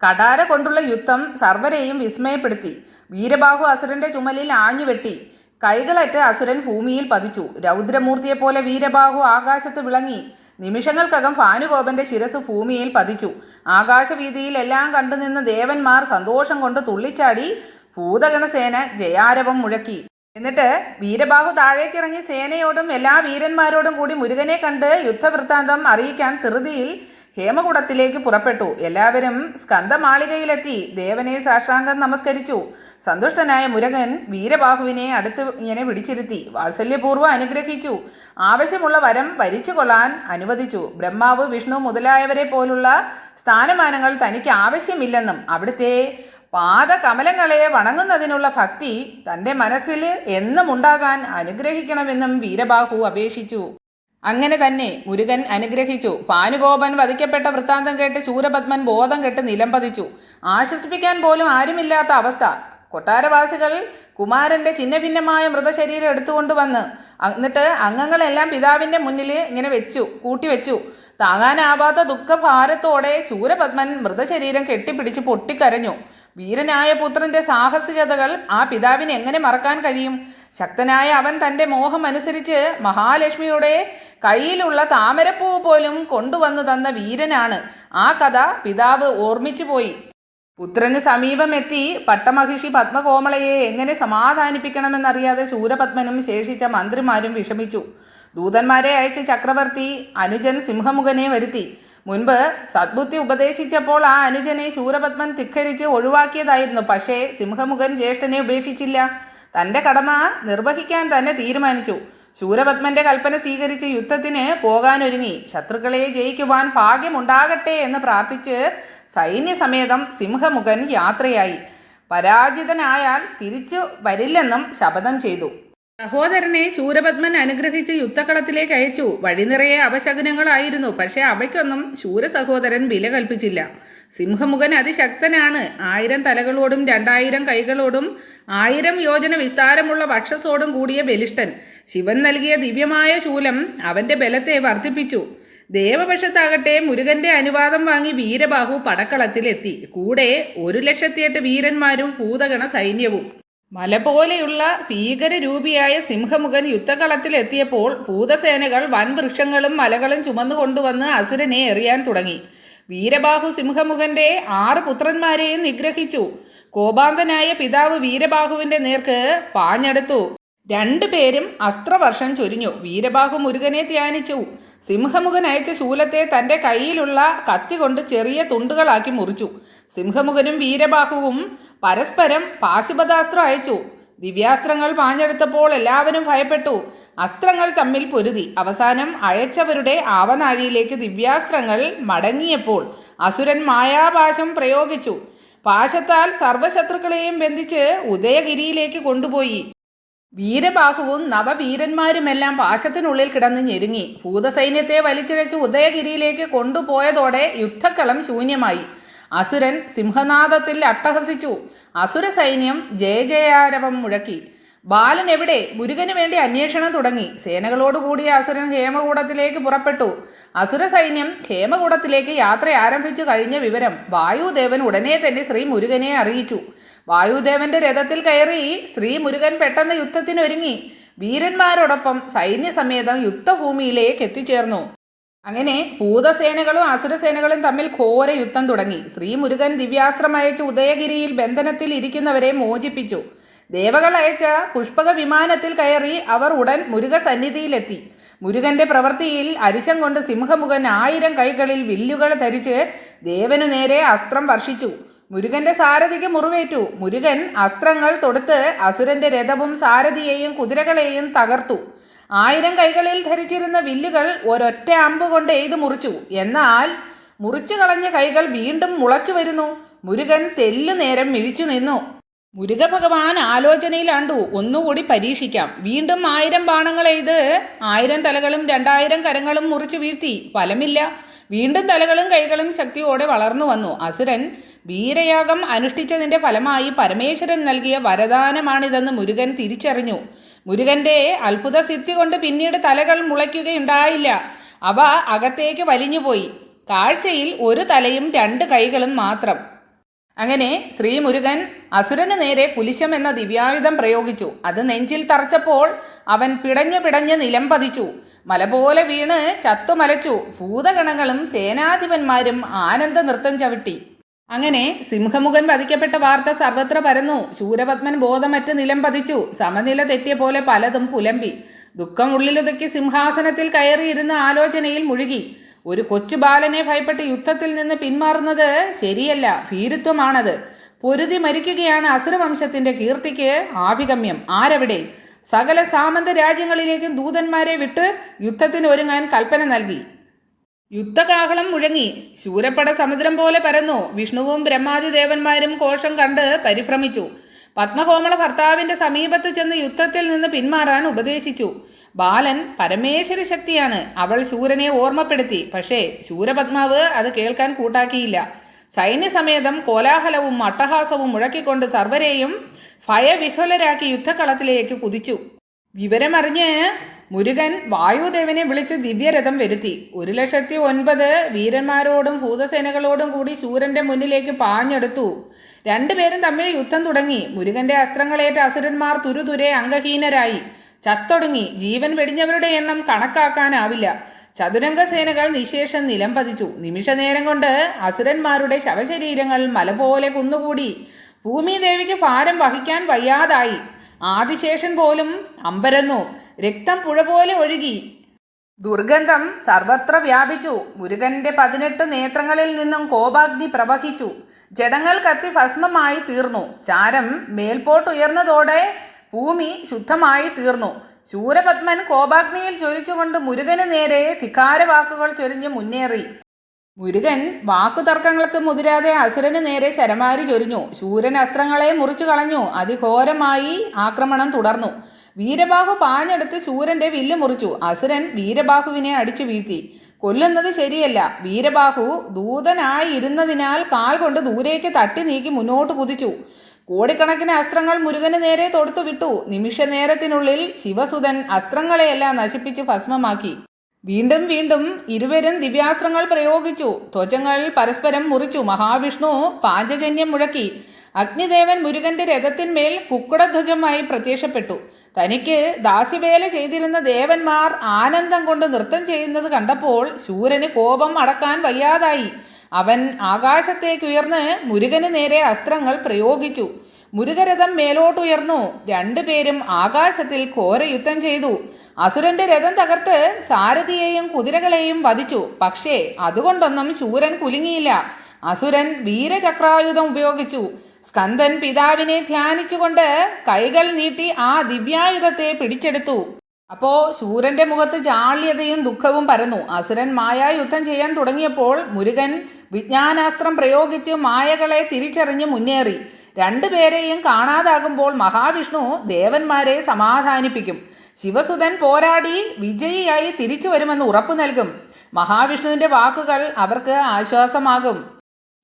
കടാര കൊണ്ടുള്ള യുദ്ധം സർവരെയും വിസ്മയപ്പെടുത്തി. വീരബാഹു അസുരന്റെ ചുമലിൽ ആഞ്ഞുവെട്ടി. കൈകളറ്റ് അസുരൻ ഭൂമിയിൽ പതിച്ചു. രൗദ്രമൂർത്തിയെപ്പോലെ വീരബാഹു ആകാശത്ത് വിളങ്ങി. നിമിഷങ്ങൾക്കകം ഭാനുകോപന്റെ ശിരസ് ഭൂമിയിൽ പതിച്ചു. ആകാശവീതിയിൽ എല്ലാം കണ്ടുനിന്ന ദേവന്മാർ സന്തോഷം കൊണ്ട് തുള്ളിച്ചാടി ഭൂതഗണസേന ജയാരവം മുഴക്കി. എന്നിട്ട് വീരബാഹു താഴേക്കിറങ്ങി സേനയോടും എല്ലാ വീരന്മാരോടും കൂടി മുരുകനെ കണ്ട് യുദ്ധവൃത്താന്തം അറിയിക്കാൻ ധൃതിയിൽ ഹേമകുടത്തിലേക്ക് പുറപ്പെട്ടു. എല്ലാവരും സ്കന്ധമാളികയിലെത്തി. ദേവനെ സാഷ്ടാംഗം നമസ്കരിച്ചു. സന്തുഷ്ടനായ മുരകൻ വീരബാഹുവിനെ അടുത്ത് ഇങ്ങനെ പിടിച്ചിരുത്തി. വാത്സല്യപൂർവം അനുഗ്രഹിച്ചു. ആവശ്യമുള്ള വരം വരിച്ചു കൊള്ളാൻ അനുവദിച്ചു. ബ്രഹ്മാവ് വിഷ്ണു മുതലായവരെ പോലുള്ള സ്ഥാനമാനങ്ങൾ തനിക്ക് ആവശ്യമില്ലെന്നും അവിടുത്തെ പാദകമലങ്ങളെ വണങ്ങുന്നതിനുള്ള ഭക്തി തന്റെ മനസ്സിൽ എന്നും ഉണ്ടാകാൻ അനുഗ്രഹിക്കണമെന്നും വീരബാഹു അപേക്ഷിച്ചു. അങ്ങനെ തന്നെ മുരുകൻ അനുഗ്രഹിച്ചു. ഭാനുഗോപൻ വധിക്കപ്പെട്ട വൃത്താന്തം കേട്ട് ശൂരപത്മൻ ബോധം കെട്ട് നിലംപതിച്ചു ആശ്വസിപ്പിക്കാൻ പോലും ആരുമില്ലാത്ത അവസ്ഥ. കൊട്ടാരവാസികൾ കുമാരന്റെ ഛിന്നഭിന്നമായ മൃതശരീരം എടുത്തുകൊണ്ട് വന്ന് എന്നിട്ട് അംഗങ്ങളെല്ലാം പിതാവിന്റെ മുന്നിൽ ഇങ്ങനെ വെച്ചു കൂട്ടിവെച്ചു. താങ്ങാനാവാത്ത ദുഃഖഭാരത്തോടെ ശൂരപത്മൻ മൃതശരീരം കെട്ടിപ്പിടിച്ച് പൊട്ടിക്കരഞ്ഞു. വീരനായ പുത്രന്റെ സാഹസികതകൾ ആ പിതാവിനെ എങ്ങനെ മറക്കാൻ കഴിയും? ശക്തനായ അവൻ തന്റെ മോഹം അനുസരിച്ച് മഹാലക്ഷ്മിയുടെ കയ്യിലുള്ള താമരപ്പൂ പോലും കൊണ്ടുവന്നു തന്ന വീരനാണ്. ആ കഥ പിതാവ് ഓർമ്മിച്ചു പോയി. പുത്രന് സമീപമെത്തി പട്ടമഹിഷി പത്മകോമളയെ എങ്ങനെ സമാധാനിപ്പിക്കണമെന്നറിയാതെ ശൂരപത്മനും ശേഷിച്ച മന്ത്രിമാരും വിഷമിച്ചു. ദൂതന്മാരെ അയച്ച ചക്രവർത്തി അനുജൻ സിംഹമുഖനെ വരുത്തി. മുൻപ് സദ്ബുദ്ധി ഉപദേശിച്ചപ്പോൾ ആ അനുജനെ ശൂരപത്മൻ ധിക്കരിച്ച് ഒഴിവാക്കിയതായിരുന്നു. പക്ഷേ സിംഹമുഖൻ ജ്യേഷ്ഠനെ ഉപേക്ഷിച്ചില്ല. തന്റെ കടമ നിർവഹിക്കാൻ തന്നെ തീരുമാനിച്ചു. ശൂരപത്മന്റെ കൽപ്പന സ്വീകരിച്ച് യുദ്ധത്തിന് പോകാനൊരുങ്ങി. ശത്രുക്കളെ ജയിക്കുവാൻ ഭാഗ്യമുണ്ടാകട്ടെ എന്ന് പ്രാർത്ഥിച്ച് സൈന്യസമേതം സിംഹമുഖൻ യാത്രയായി. പരാജിതനായാൽ തിരിച്ചു വരില്ലെന്നും ശപഥം ചെയ്തു. സഹോദരനെ ശൂരപത്മൻ അനുഗ്രഹിച്ച് യുദ്ധക്കളത്തിലേക്ക് അയച്ചു. വഴിനിറയെ അപശകുനങ്ങളായിരുന്നു. പക്ഷേ അവയ്ക്കൊന്നും ശൂര സഹോദരൻ വില കൽപ്പിച്ചില്ല. സിംഹമുഖൻ അതിശക്തനാണ്. ആയിരം തലകളോടും രണ്ടായിരം കൈകളോടും ആയിരം യോജന വിസ്താരമുള്ള വക്ഷസോടും കൂടിയ ബലിഷ്ഠൻ. ശിവൻ നൽകിയ ദിവ്യമായ ശൂലം അവന്റെ ബലത്തെ വർദ്ധിപ്പിച്ചു. ദേവപക്ഷത്താകട്ടെ മുരുകന്റെ അനുവാദം വാങ്ങി വീരബാഹു പടക്കളത്തിലെത്തി. കൂടെ ഒരു ലക്ഷത്തിയെട്ട് വീരന്മാരും ഭൂതഗണ സൈന്യവും. മല പോലെയുള്ള ഭീകരരൂപിയായ സിംഹമുഖൻ യുദ്ധകളത്തിലെത്തിയപ്പോൾ ഭൂതസേനകൾ വൻവൃക്ഷങ്ങളും മലകളും ചുമന്നു കൊണ്ടുവന്ന് അസുരനെ എറിയാൻ തുടങ്ങി. വീരബാഹു സിംഹമുഖന്റെ ആറ് പുത്രന്മാരെയും നിഗ്രഹിച്ചു. കോപാന്തനായ പിതാവ് വീരബാഹുവിന്റെ നേർക്ക് പാഞ്ഞെടുത്തു. രണ്ടുപേരും അസ്ത്രവർഷം ചൊരിഞ്ഞു. വീരബാഹു മുരുകനെ ധ്യാനിച്ചു. സിംഹമുഖൻ അയച്ച ശൂലത്തെ തന്റെ കയ്യിലുള്ള കത്തി കൊണ്ട് ചെറിയ തുണ്ടുകളാക്കി മുറിച്ചു. സിംഹമുഖനും വീരബാഹുവും പരസ്പരം പാശുപതാസ്ത്രം അയച്ചു. ദിവ്യാസ്ത്രങ്ങൾ പാഞ്ഞെടുത്തപ്പോൾ എല്ലാവരും ഭയപ്പെട്ടു. അസ്ത്രങ്ങൾ തമ്മിൽ പൊരുതി. അവസാനം അയച്ചവരുടെ ആവനാഴിയിലേക്ക് ദിവ്യാസ്ത്രങ്ങൾ മടങ്ങിയപ്പോൾ അസുരൻ മായാപാശം പ്രയോഗിച്ചു. പാശത്താൽ സർവശത്രുക്കളെയും ബന്ധിച്ച് ഉദയഗിരിയിലേക്ക് കൊണ്ടുപോയി. വീരബാഹുവും നവവീരന്മാരുമെല്ലാം പാശത്തിനുള്ളിൽ കിടന്ന് ഞെരുങ്ങി. ഭൂതസൈന്യത്തെ വലിച്ചിഴച്ച് ഉദയഗിരിയിലേക്ക് കൊണ്ടുപോയതോടെ യുദ്ധക്കളം ശൂന്യമായി. അസുരൻ സിംഹനാദത്തിൽ അട്ടഹസിച്ചു. അസുര സൈന്യം ജയ ജയജയാരവം മുഴക്കി. ബാലൻ എവിടെ? മുരുകന് വേണ്ടി അന്വേഷണം തുടങ്ങി. സേനകളോടുകൂടിയ അസുരൻ ഹേമകൂടത്തിലേക്ക് പുറപ്പെട്ടു. അസുര സൈന്യം ഹേമകൂടത്തിലേക്ക് യാത്ര ആരംഭിച്ചു കഴിഞ്ഞ വിവരം വായുദേവൻ ഉടനെ തന്നെ ശ്രീ മുരുകനെ അറിയിച്ചു. വായുദേവന്റെ രഥത്തിൽ കയറി ശ്രീ മുരുകൻ പെട്ടെന്ന് യുദ്ധത്തിനൊരുങ്ങി. വീരന്മാരോടൊപ്പം സൈന്യസമേതം യുദ്ധഭൂമിയിലേക്ക് എത്തിച്ചേർന്നു. അങ്ങനെ ഭൂതസേനകളും അസുരസേനകളും തമ്മിൽ ഘോര യുദ്ധം തുടങ്ങി. ശ്രീ മുരുകൻ ദിവ്യാസ്ത്രം അയച്ച് ഉദയഗിരിയിൽ ബന്ധനത്തിൽ ഇരിക്കുന്നവരെ മോചിപ്പിച്ചു. ദേവകൾ അയച്ച പുഷ്പക വിമാനത്തിൽ കയറി അവർ ഉടൻ മുരുക സന്നിധിയിലെത്തി മുരുകന്റെ പ്രവൃത്തിയിൽ അരിശം കൊണ്ട് സിംഹമുഖൻ ആയിരം കൈകളിൽ വില്ലുകൾ ധരിച്ച് ദേവനു നേരെ അസ്ത്രം വർഷിച്ചു. മുരുകന്റെ സാരഥിക്ക് മുറിവേറ്റു. മുരുകൻ അസ്ത്രങ്ങൾ തൊടുത്ത് അസുരന്റെ രഥവും സാരഥിയെയും കുതിരകളെയും തകർത്തു. ആയിരം കൈകളിൽ ധരിച്ചിരുന്ന വില്ലുകൾ ഒരൊറ്റ അമ്പ് കൊണ്ട് എയ്ത് മുറിച്ചു. എന്നാൽ മുറിച്ചു കളഞ്ഞ കൈകൾ വീണ്ടും മുളച്ചു വരുന്നു. മുരുകൻ തെല്ലു നേരം മിഴിച്ചു നിന്നു. മുരുക ഭഗവാൻ ആലോചനയിലാണ്ടു ഒന്നുകൂടി പരീക്ഷിക്കാം. വീണ്ടും ആയിരം ബാണങ്ങൾ എയ്ത് ആയിരം തലകളും രണ്ടായിരം കരങ്ങളും മുറിച്ചു വീഴ്ത്തി. ഫലമില്ല. വീണ്ടും തലകളും കൈകളും ശക്തിയോടെ വളർന്നു വന്നു. അസുരൻ വീരയാഗം അനുഷ്ഠിച്ചതിന്റെ ഫലമായി പരമേശ്വരൻ നൽകിയ വരദാനമാണിതെന്ന് മുരുകൻ തിരിച്ചറിഞ്ഞു. മുരുകന്റെ അത്ഭുത സിദ്ധി കൊണ്ട് പിന്നീട് തലകൾ മുളയ്ക്കുകയുണ്ടായില്ല. അവ അകത്തേക്ക് വലിഞ്ഞുപോയി. കാഴ്ചയിൽ ഒരു തലയും രണ്ട് കൈകളും മാത്രം. അങ്ങനെ ശ്രീ മുരുകൻ അസുരന് നേരെ പുലിശം എന്ന ദിവ്യായുധം പ്രയോഗിച്ചു. അത് നെഞ്ചിൽ തറച്ചപ്പോൾ അവൻ പിടഞ്ഞു പിടഞ്ഞ് നിലം പതിച്ചു. മല പോലെ വീണ് ചത്തുമലച്ചു ഭൂതഗണങ്ങളും സേനാധിപന്മാരും ആനന്ദ നൃത്തം ചവിട്ടി. അങ്ങനെ സിംഹമുഖൻ വധിക്കപ്പെട്ട വാർത്ത സർവത്ര പരന്നു. ശൂരപത്മൻ ബോധമറ്റ് നിലം പതിച്ചു. സമനില തെറ്റിയ പോലെ പലതും പുലമ്പി. ദുഃഖം ഉള്ളിലൊതുക്കി സിംഹാസനത്തിൽ കയറിയിരുന്ന ആലോചനയിൽ മുഴുകി. ഒരു കൊച്ചു ബാലനെ ഭയപ്പെട്ട് യുദ്ധത്തിൽ നിന്ന് പിന്മാറുന്നത് ശരിയല്ല ഭീരുത്വമാണത്. പൊരുതി മരിക്കുകയാണ് അസുരവംശത്തിന്റെ കീർത്തിക്ക് ആഭിഗമ്യം. ആരവിടെ? സകല സാമന്ത രാജ്യങ്ങളിലേക്കും ദൂതന്മാരെ വിട്ട് യുദ്ധത്തിന് ഒരുങ്ങാൻ കൽപ്പന നൽകി. യുദ്ധകാഹളം മുഴങ്ങി. ശൂരപ്പട സമുദ്രം പോലെ പരന്നു. വിഷ്ണുവും ബ്രഹ്മാദി ദേവന്മാരും കോശം കണ്ട് പരിഭ്രമിച്ചു. പത്മകോമള ഭർത്താവിന്റെ സമീപത്ത് ചെന്ന് യുദ്ധത്തിൽ നിന്ന് പിന്മാറാൻ ഉപദേശിച്ചു. ബാലൻ പരമേശ്വര ശക്തിയാണ്. അവൾ ശൂരനെ ഓർമ്മപ്പെടുത്തി. പക്ഷേ ശൂരപത്മാവ് അത് കേൾക്കാൻ കൂട്ടാക്കിയില്ല. സൈന്യസമേതം കോലാഹലവും അട്ടഹാസവും മുഴക്കിക്കൊണ്ട് സർവരെയും ഭയവിഹ്വലരാക്കി യുദ്ധക്കളത്തിലേക്ക് കുതിച്ചു. വിവരമറിഞ്ഞ് മുരുകൻ വായുദേവനെ വിളിച്ച് ദിവ്യരഥം വരുത്തി. ഒരു ലക്ഷത്തി ഒൻപത് വീരന്മാരോടും ഭൂതസേനകളോടും കൂടി ശൂരന്റെ മുന്നിലേക്ക് പാഞ്ഞെടുത്തു. രണ്ടുപേരും തമ്മിൽ യുദ്ധം തുടങ്ങി. മുരുകന്റെ അസ്ത്രങ്ങളേറ്റ അസുരന്മാർ തുരുതുരെ അംഗഹീനരായി. ചത്തൊടുങ്ങി. ജീവൻ വെടിഞ്ഞവരുടെ എണ്ണം കണക്കാക്കാനാവില്ല. ചതുരംഗ സേനകൾ നിശേഷം നിലം പതിച്ചു. നിമിഷനേരം കൊണ്ട് അസുരന്മാരുടെ ശവശരീരങ്ങൾ മലപോലെ കുന്നുകൂടി. ഭൂമിദേവിക്ക് ഭാരം വഹിക്കാൻ വയ്യാതായി. ആദിശേഷൻ പോലും അമ്പരന്നു. രക്തം പുഴ പോലെ ഒഴുകി. ദുർഗന്ധം സർവത്ര വ്യാപിച്ചു. മുരുകന്റെ പതിനെട്ട് നേത്രങ്ങളിൽ നിന്നും കോപാഗ്നി പ്രവഹിച്ചു. ജടങ്ങൾ കത്തി ഭസ്മമായി തീർന്നു. ചാരം മേൽപോട്ടുയർന്നതോടെ ഭൂമി ശുദ്ധമായി തീർന്നു. ശൂരപത്മൻ കോപാഗ്നിയിൽ ചൊരിച്ചുകൊണ്ട് മുരുകന് നേരെ ധിക്കാരവാക്കുകൾ ചൊരിഞ്ഞ് മുന്നേറി. മുരുകൻ വാക്കുതർക്കങ്ങൾക്ക് മുതിരാതെ അസുരന് നേരെ ശരമാരി ചൊരിഞ്ഞു. ശൂരൻ അസ്ത്രങ്ങളെ മുറിച്ചു കളഞ്ഞു. അതിഘോരമായി ആക്രമണം തുടർന്നു. വീരബാഹു പാഞ്ഞെടുത്ത് ശൂരന്റെ വില്ല് മുറിച്ചു. അസുരൻ വീരബാഹുവിനെ അടിച്ചു വീഴ്ത്തി. കൊല്ലുന്നത് ശരിയല്ല. വീരബാഹു ദൂതനായി ഇരുന്നതിനാൽ കാൽ കൊണ്ട് ദൂരേക്ക് തട്ടി നീക്കി മുന്നോട്ട് കുതിച്ചു. കോടിക്കണക്കിന് അസ്ത്രങ്ങൾ മുരുകന് നേരെ തൊടുത്തു വിട്ടു നിമിഷ നേരത്തിനുള്ളിൽ ശിവസുതൻ അസ്ത്രങ്ങളെയെല്ലാം നശിപ്പിച്ച് ഭസ്മമാക്കി. വീണ്ടും വീണ്ടും ഇരുവരും ദിവ്യാസ്ത്രങ്ങൾ പ്രയോഗിച്ചു. ധ്വജങ്ങൾ പരസ്പരം മുറിച്ചു. മഹാവിഷ്ണു പാഞ്ചജന്യം മുഴക്കി. അഗ്നിദേവൻ മുരുകന്റെ രഥത്തിന്മേൽ കുക്കുടധ്വജമായി പ്രത്യക്ഷപ്പെട്ടു. തനിക്ക് ദാസ്യവേല ചെയ്തിരുന്ന ദേവന്മാർ ആനന്ദം കൊണ്ട് നൃത്തം ചെയ്യുന്നത് കണ്ടപ്പോൾ ശൂരന് കോപം അടക്കാൻ വയ്യാതായി. അവൻ ആകാശത്തേക്കുയർന്ന് മുരുകന് നേരെ അസ്ത്രങ്ങൾ പ്രയോഗിച്ചു. മുരുകരഥം മേലോട്ടുയർന്നു. രണ്ടുപേരും ആകാശത്തിൽ ഘോരയുദ്ധം ചെയ്തു. അസുരന്റെ രഥം തകർത്ത് സാരഥിയെയും കുതിരകളെയും വധിച്ചു. പക്ഷേ അതുകൊണ്ടൊന്നും ശൂരൻ കുലുങ്ങിയില്ല. അസുരൻ വീരചക്രായുധം ഉപയോഗിച്ചു. സ്കന്ദൻ പിതാവിനെ ധ്യാനിച്ചുകൊണ്ട് കൈകൾ നീട്ടി ആ ദിവ്യായുധത്തെ പിടിച്ചെടുത്തു. അപ്പോൾ ശൂരന്റെ മുഖത്ത് ജാള്യതയും ദുഃഖവും പരന്നു. അസുരൻ മായായുദ്ധം ചെയ്യാൻ തുടങ്ങിയപ്പോൾ മുരുകൻ വിജ്ഞാനാസ്ത്രം പ്രയോഗിച്ച് മായകളെ തിരിച്ചറിഞ്ഞ് മുന്നേറി. രണ്ടുപേരെയും കാണാതാകുമ്പോൾ മഹാവിഷ്ണു ദേവന്മാരെ സമാധാനിപ്പിക്കും. ശിവസുതൻ പോരാടി വിജയിയായി തിരിച്ചു വരുമെന്ന് ഉറപ്പു നൽകും. മഹാവിഷ്ണുവിന്റെ വാക്കുകൾ അവർക്ക് ആശ്വാസമാകും.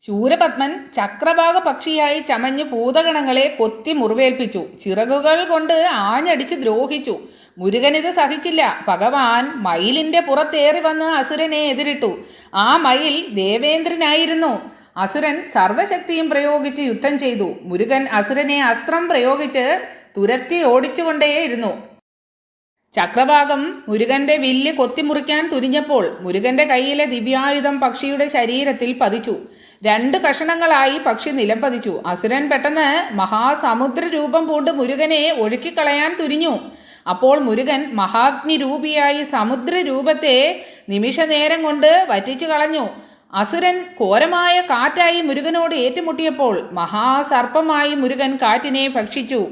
ശൂരപത്മൻ ചക്രഭാഗ പക്ഷിയായി ചമഞ്ഞ് ഭൂതഗണങ്ങളെ കൊത്തി മുറിവേൽപ്പിച്ചു. ചിറകുകൾ കൊണ്ട് ആഞ്ഞടിച്ച് ദ്രോഹിച്ചു. മുരുകൻ മുരുകനിത് സഹിച്ചില്ല. ഭഗവാൻ മയിലിന്റെ പുറത്തേറി വന്ന് അസുരനെ എതിരിട്ടു. ആ മയിൽ ദേവേന്ദ്രനായിരുന്നു. അസുരൻ സർവശക്തിയും പ്രയോഗിച്ച് യുദ്ധം ചെയ്തു. മുരുകൻ അസുരനെ അസ്ത്രം പ്രയോഗിച്ച് തുരത്തി ഓടിച്ചുകൊണ്ടേയിരുന്നു. ചക്രഭാഗം മുരുകന്റെ വില്ല് കൊത്തിമുറിക്കാൻ തുനിഞ്ഞപ്പോൾ മുരുകന്റെ കയ്യിലെ ദിവ്യായുധം പക്ഷിയുടെ ശരീരത്തിൽ പതിച്ചു. രണ്ട് കഷണങ്ങളായി പക്ഷി നിലം പതിച്ചു. അസുരൻ പെട്ടെന്ന് മഹാസമുദ്ര രൂപം പൂണ്ട് മുരുകനെ ഒഴുക്കിക്കളയാൻ തുനിഞ്ഞു. അപ്പോൾ മുരുകൻ മഹാഗ്നി രൂപിയായി സമുദ്ര രൂപത്തെ നിമിഷനേരം കൊണ്ട് വറ്റിച്ചു കളഞ്ഞു. അസുരൻ ഘോരമായ കാറ്റായി മുരുകനോട് ഏറ്റുമുട്ടിയപ്പോൾ മഹാസർപ്പമായി മുരുകൻ കാറ്റിനെ ഭക്ഷിച്ചു.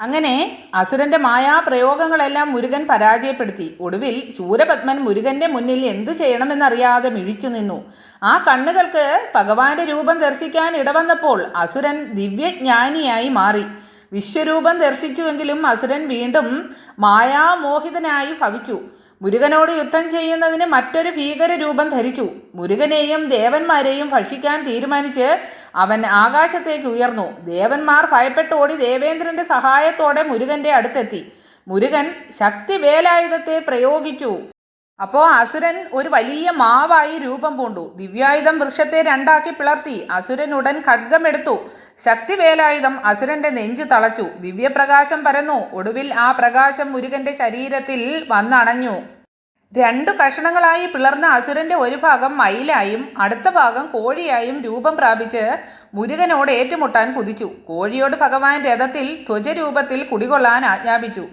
അങ്ങനെ അസുരന്റെ മായാപ്രയോഗങ്ങളെല്ലാം മുരുകൻ പരാജയപ്പെടുത്തി. ഒടുവിൽ ശൂരപത്മൻ മുരുകന്റെ മുന്നിൽ എന്തു ചെയ്യണമെന്നറിയാതെ മിഴിച്ചു നിന്നു. ആ കണ്ണുകൾക്ക് ഭഗവാന്റെ രൂപം ദർശിക്കാൻ ഇടവന്നപ്പോൾ അസുരൻ ദിവ്യജ്ഞാനിയായി മാറി. വിശ്വരൂപം ദർശിച്ചുവെങ്കിലും അസുരൻ വീണ്ടും മായാമോഹിതനായി ഭവിച്ചു. മുരുകനോട് യുദ്ധം ചെയ്യുന്നതിന് മറ്റൊരു ഭീകര രൂപം ധരിച്ചു. മുരുകനെയും ദേവന്മാരെയും ഭക്ഷിക്കാൻ തീരുമാനിച്ച് അവൻ ആകാശത്തേക്ക് ഉയർന്നു. ദേവന്മാർ ഭയപ്പെട്ടോടി ദേവേന്ദ്രന്റെ സഹായത്തോടെ മുരുകന്റെ അടുത്തെത്തി. മുരുകൻ ശക്തി വേലായുധത്തെ പ്രയോഗിച്ചു. അപ്പോൾ അസുരൻ ഒരു വലിയ മാവായി രൂപം പൂണ്ടു. ദിവ്യായുധം വൃക്ഷത്തെ രണ്ടാക്കി പിളർത്തി അസുരൻ ഉടൻ ഖഡ്ഗമെടുത്തു ശക്തിവേലായുധം അസുരന്റെ നെഞ്ചു തളച്ചു. ദിവ്യപ്രകാശം പരന്നു. ഒടുവിൽ ആ പ്രകാശം മുരുകന്റെ ശരീരത്തിൽ വന്നണഞ്ഞു. രണ്ടു കഷണങ്ങളായി പിളർന്ന അസുരന്റെ ഒരു ഭാഗം മയിലായും അടുത്ത ഭാഗം കോഴിയായും രൂപം പ്രാപിച്ച് മുരുകനോട് ഏറ്റുമുട്ടാൻ കുതിച്ചു. കോഴിയോട് ഭഗവാൻ രഥത്തിൽ ധ്വജരൂപത്തിൽ കുടികൊള്ളാൻ ആജ്ഞാപിച്ചു.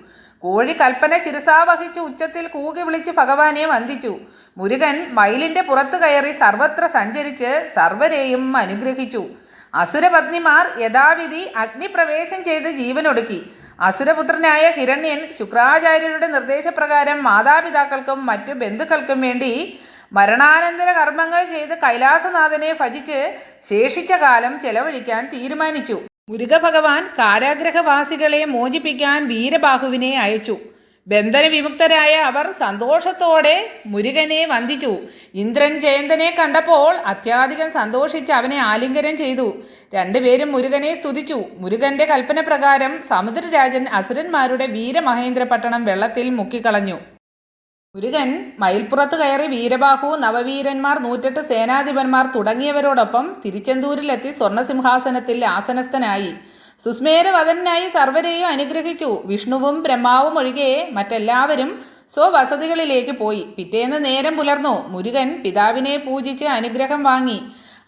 കോഴി കൽപ്പന ശിരസാവഹിച്ച് ഉച്ചത്തിൽ കൂകി വിളിച്ച് ഭഗവാനെ വന്ദിച്ചു. മുരുകൻ മയിലിന്റെ പുറത്തു കയറി സർവത്ര സഞ്ചരിച്ച് സർവരെയും അനുഗ്രഹിച്ചു. അസുരപത്നിമാർ യഥാവിധി അഗ്നിപ്രവേശം ചെയ്ത് ജീവനൊടുക്കി. അസുരപുത്രനായ ഹിരണ്യൻ ശുക്രാചാര്യരുടെ നിർദ്ദേശപ്രകാരം മാതാപിതാക്കൾക്കും മറ്റു ബന്ധുക്കൾക്കും വേണ്ടി മരണാനന്തര കർമ്മങ്ങൾ ചെയ്ത് കൈലാസനാഥനെ ഭജിച്ച് ശേഷിച്ച കാലം ചെലവഴിക്കാൻ തീരുമാനിച്ചു. മുരുക ഭഗവാൻ കാരാഗ്രഹവാസികളെ മോചിപ്പിക്കാൻ വീരബാഹുവിനെ അയച്ചു. ബന്ധനവിമുക്തരായ അവർ സന്തോഷത്തോടെ മുരുകനെ വന്ദിച്ചു ഇന്ദ്രൻ ജയന്തനെ കണ്ടപ്പോൾ അത്യാധികം സന്തോഷിച്ച് അവനെ ആലിംഗനം ചെയ്തു. രണ്ടുപേരും മുരുകനെ സ്തുതിച്ചു. മുരുകന്റെ കൽപ്പന പ്രകാരം സമുദ്രരാജൻ അസുരന്മാരുടെ വീരമഹേന്ദ്ര പട്ടണം വെള്ളത്തിൽ മുക്കിക്കളഞ്ഞു. മുരുകൻ മയിൽപ്പുറത്ത് കയറി വീരബാഹു നവവീരന്മാർ നൂറ്റെട്ട് സേനാധിപന്മാർ തുടങ്ങിയവരോടൊപ്പം തിരുച്ചെന്തൂരിലെത്തി സ്വർണസിംഹാസനത്തിൽ ആസനസ്ഥനായി. സുസ്മേരവദനായി സർവരെയും അനുഗ്രഹിച്ചു. വിഷ്ണുവും ബ്രഹ്മാവും ഒഴികെ മറ്റെല്ലാവരും സ്വവസതികളിലേക്ക് പോയി. പിറ്റേന്ന് നേരം പുലർന്നു. മുരുകൻ പിതാവിനെ പൂജിച്ച് അനുഗ്രഹം വാങ്ങി.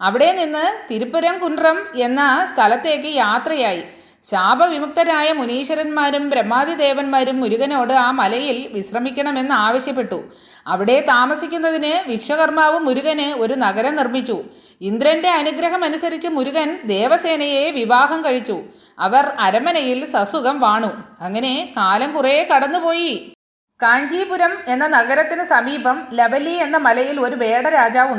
അവിടെ നിന്ന് തിരുപ്പുരം കുണ്ട്രം എന്ന സ്ഥലത്തേക്ക് യാത്രയായി. ശാപവിമുക്തരായ മുനീശ്വരന്മാരും ബ്രഹ്മാതിദേവന്മാരും മുരുകനോട് ആ മലയിൽ വിശ്രമിക്കണമെന്ന് ആവശ്യപ്പെട്ടു. അവിടെ താമസിക്കുന്നതിന് വിശ്വകർമാവ് മുരുകന് ഒരു നഗരം നിർമ്മിച്ചു. ഇന്ദ്രന്റെ അനുഗ്രഹം അനുസരിച്ച് മുരുകൻ ദേവസേനയെ വിവാഹം കഴിച്ചു. അവർ അരമനയിൽ സസുഖം വാണു. അങ്ങനെ കാലം കുറേ കടന്നുപോയി. കാഞ്ചീപുരം എന്ന നഗരത്തിന് സമീപം ലബലി എന്ന മലയിൽ ഒരു വേട രാജാവ്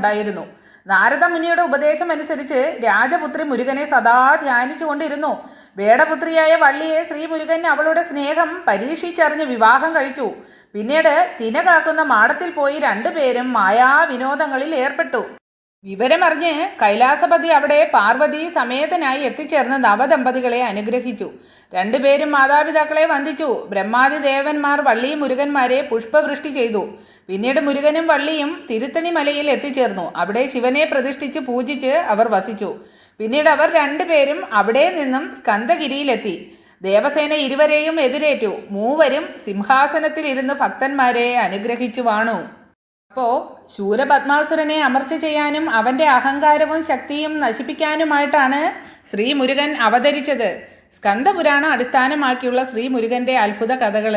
ഉണ്ടായിരുന്നു നാരദമുനിയുടെ ഉപദേശം അനുസരിച്ച് രാജപുത്രി മുരുകനെ സദാ ധ്യാനിച്ചുകൊണ്ടിരുന്നു. വേടപുത്രിയായ വള്ളിയെ ശ്രീ മുരുകൻ അവളുടെ സ്നേഹം പരീക്ഷിച്ചറിഞ്ഞ് വിവാഹം കഴിച്ചു. പിന്നീട് തിന കാക്കുന്ന മാടത്തിൽ പോയി രണ്ടുപേരും മായാവിനോദങ്ങളിൽ ഏർപ്പെട്ടു. വിവരമറിഞ്ഞ് കൈലാസപതി അവിടെ പാർവതി സമേതനായി എത്തിച്ചേർന്ന് നവദമ്പതികളെ അനുഗ്രഹിച്ചു. രണ്ടുപേരും മാതാപിതാക്കളെ വന്ദിച്ചു. ബ്രഹ്മാതി ദേവന്മാർ വള്ളി മുരുകന്മാരെ പുഷ്പവൃഷ്ടി ചെയ്തു. പിന്നീട് മുരുകനും വള്ളിയും തിരുത്തണി മലയിൽ എത്തിച്ചേർന്നു. അവിടെ ശിവനെ പ്രതിഷ്ഠിച്ച് പൂജിച്ച് അവർ വസിച്ചു. പിന്നീട് അവർ രണ്ടുപേരും അവിടെ നിന്നും സ്കന്ദഗിരിയിലെത്തി. ദേവസേന ഇരുവരെയും എതിരേറ്റു. മൂവരും സിംഹാസനത്തിലിരുന്ന് ഭക്തന്മാരെ അനുഗ്രഹിച്ചു വാണു അപ്പോൾ ശൂരപത്മാസുരനെ അമർച്ച ചെയ്യാനും അവന്റെ അഹങ്കാരവും ശക്തിയും നശിപ്പിക്കാനുമായിട്ടാണ് ശ്രീ മുരുകൻ അവതരിച്ചത്. സ്കന്ദപുരാണം അടിസ്ഥാനമാക്കിയുള്ള ശ്രീ മുരുകന്റെ അത്ഭുത കഥകൾ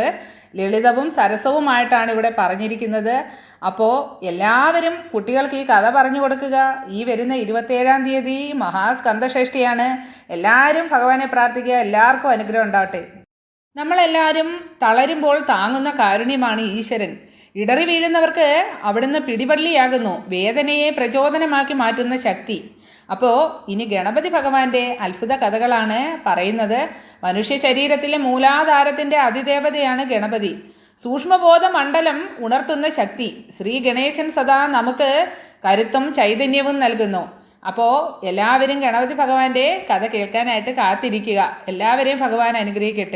ലളിതവും സരസവുമായിട്ടാണ് ഇവിടെ പറഞ്ഞിരിക്കുന്നത്. അപ്പോൾ എല്ലാവരും കുട്ടികൾക്ക് ഈ കഥ പറഞ്ഞു കൊടുക്കുക. ഈ വരുന്ന ഇരുപത്തേഴാം തീയതി മഹാസ്കന്ദഷ്ഠിയാണ്. എല്ലാവരും ഭഗവാനെ പ്രാർത്ഥിക്കുക. എല്ലാവർക്കും അനുഗ്രഹം ഉണ്ടാവട്ടെ. നമ്മളെല്ലാവരും തളരുമ്പോൾ താങ്ങുന്ന കാരുണ്യമാണ് ഈശ്വരൻ. ഇടറി വീഴുന്നവർക്ക് അവിടുന്ന് പിടിവള്ളിയാകുന്നു വേദനയെ പ്രചോദനമാക്കി മാറ്റുന്ന ശക്തി. അപ്പോൾ ഇനി ഗണപതി ഭഗവാന്റെ അത്ഭുത കഥകളാണ് പറയുന്നത്. മനുഷ്യ ശരീരത്തിലെ മൂലാധാരത്തിന്റെ അതിദേവതയാണ് ഗണപതി. സൂക്ഷ്മബോധ മണ്ഡലം ഉണർത്തുന്ന ശക്തി. ശ്രീ ഗണേശൻ സദാ നമുക്ക് കരുത്തും ചൈതന്യവും നൽകുന്നു. അപ്പോൾ എല്ലാവരും ഗണപതി ഭഗവാന്റെ കഥ കേൾക്കാനായിട്ട് കാത്തിരിക്കുക. എല്ലാവരെയും ഭഗവാൻ അനുഗ്രഹിക്കട്ടെ.